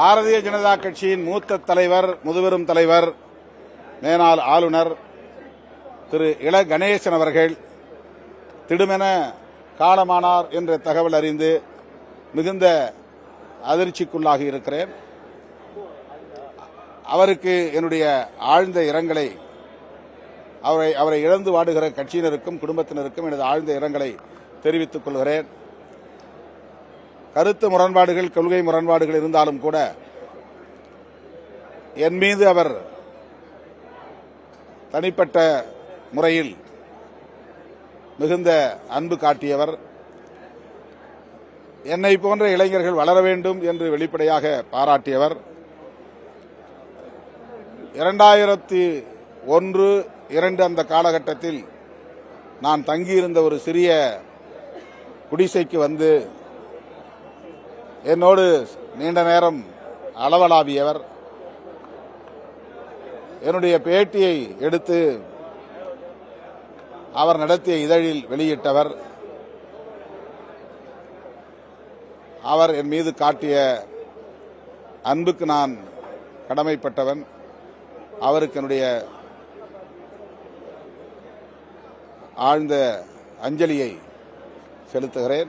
பாரதிய ஜனதா கட்சியின் மூத்த தலைவர் முதுபெரும் தலைவர் மேனாள் ஆளுநர் திரு இள கணேசன் அவர்கள் திடுமென காலமானார் என்ற தகவல் அறிந்து மிகுந்த அதிர்ச்சிக்குள்ளாகி இருக்கிறேன். அவருக்கு என்னுடைய ஆழ்ந்த இரங்கலை அவரை அவரை இழந்து வாடுகிற கட்சியினருக்கும் குடும்பத்தினருக்கும் எனது ஆழ்ந்த இரங்கலை தெரிவித்துக் கொள்கிறேன். கருத்து முரண்பாடுகள் கொள்கை முரண்பாடுகள் இருந்தாலும் கூட என் மீது அவர் தனிப்பட்ட முறையில் மிகுந்த அன்பு காட்டியவர். என்னை போன்ற இளைஞர்கள் வளர வேண்டும் என்று வெளிப்படையாக பாராட்டியவர். இரண்டாயிரத்தி ஒன்று இரண்டு அந்த காலகட்டத்தில் நான் தங்கியிருந்த ஒரு சிறிய குடிசைக்கு வந்து என்னோடு நீண்ட நேரம் அளவலாவியவர். என்னுடைய பேட்டியை எடுத்து அவர் நடத்திய இதழில் வெளியிட்டவர். அவர் என் மீது காட்டிய அன்புக்கு நான் கடமைப்பட்டவன். அவருக்கு என்னுடைய ஆழ்ந்த அஞ்சலியை செலுத்துகிறேன்.